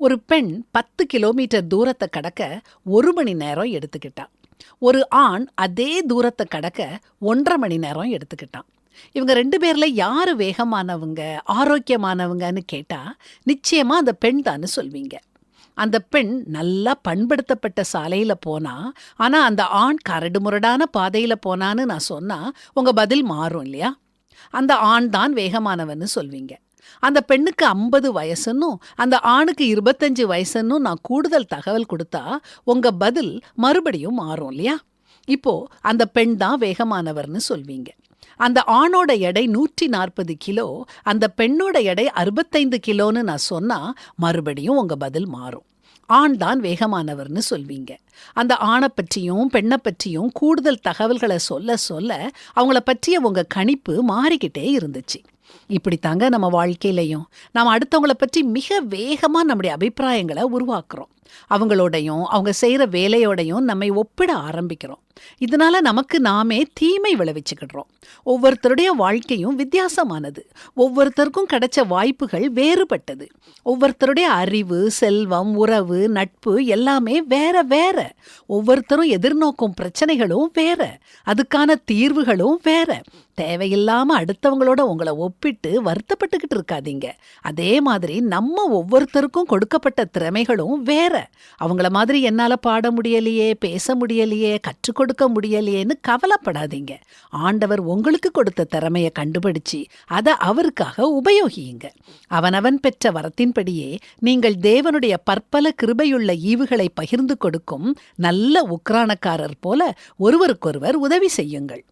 ஒரு பெண் பத்து கிலோமீட்டர் தூரத்தை கடக்க ஒரு மணி நேரம் எடுத்துக்கிட்டான். ஒரு ஆண் அதே தூரத்தை கடக்க ஒன்றரை மணி நேரம் எடுத்துக்கிட்டான். இவங்க ரெண்டு பேர்ல யாரு வேகமானவங்க ஆரோக்கியமானவங்கன்னு கேட்டா நிச்சயமா அந்த பெண் தான் சொல்வீங்க. அந்த பெண் நல்லா பண்படுத்தப்பட்ட சாலையில போனா ஆனா அந்த ஆண் கரடு முரடான பாதையில போனான்னு நான் சொன்னா உங்க பதில் மாறும் இல்லையா? அந்த ஆண் தான் வேகமானவன்னு சொல்வீங்க. அந்த பெண்ணுக்கு ஐம்பது வயசுன்னும் அந்த ஆணுக்கு இருபத்தஞ்சு வயசுன்னும் நான் கூடுதல் தகவல் கொடுத்தா உங்க பதில் மறுபடியும் மாறும் இல்லையா? இப்போ அந்த பெண் தான் வேகமானவர்னு சொல்வீங்க. அந்த ஆணோட எடை நூற்றி நாற்பது கிலோ அந்த பெண்ணோட எடை அறுபத்தைந்து கிலோன்னு நான் சொன்னா மறுபடியும் உங்க பதில் மாறும். ஆண் தான் வேகமானவர்னு சொல்வீங்க. அந்த ஆணை பற்றியும் பெண்ணை பற்றியும் கூடுதல் தகவல்களை சொல்ல சொல்ல அவங்கள பற்றிய உங்க கணிப்பு மாறிக்கிட்டே இருந்துச்சு. இப்படித்தாங்க நம்ம வாழ்க்கையிலையும். நாம் அடுத்தவங்கள பற்றி மிக வேகமா நம்முடைய அபிப்பிராயங்களை உருவாக்குறோம். அவங்களோடையும் அவங்க செய்யற வேலையோடையும் நம்மை ஒப்பிட ஆரம்பிக்கிறோம். இதனால நமக்கு நாமே தீமை விளைவிச்சுக்கிடுறோம். ஒவ்வொருத்தருடைய வாழ்க்கையும் வித்தியாசமானது. ஒவ்வொருத்தருக்கும் கிடைச்ச வாய்ப்புகள் வேறுபட்டது. ஒவ்வொருத்தருடைய அறிவு செல்வம் உறவு நட்பு எல்லாமே வேற வேற. ஒவ்வொருத்தரும் எதிர்நோக்கும் பிரச்சனைகளும் வேற. அதுக்கான தீர்வுகளும் வேற. தேவையில்லாமல் அடுத்தவங்களோட உங்களை ஒப்பிட்டு வருத்தப்பட்டுக்கிட்டு இருக்காதீங்க. அதே மாதிரி நம்ம ஒவ்வொருத்தருக்கும் கொடுக்கப்பட்ட திறமைகளும் வேற. அவங்கள மாதிரி என்னால பாட முடியலையே பேச முடியலையே கற்றுக் கொடுக்க முடியலையேன்னு கவலைப்படாதீங்க. ஆண்டவர் உங்களுக்கு கொடுத்த திறமையை கண்டுபிடிச்சு அதை அவருக்காக உபயோகியுங்க. அவனவன் பெற்ற வரத்தின்படியே நீங்கள் தேவனுடைய பற்பல கிருபையுள்ள ஈவுகளை பகிர்ந்து கொடுக்கும் நல்ல உக்ரானக்காரர் போல ஒருவருக்கொருவர் உதவி செய்யுங்கள்.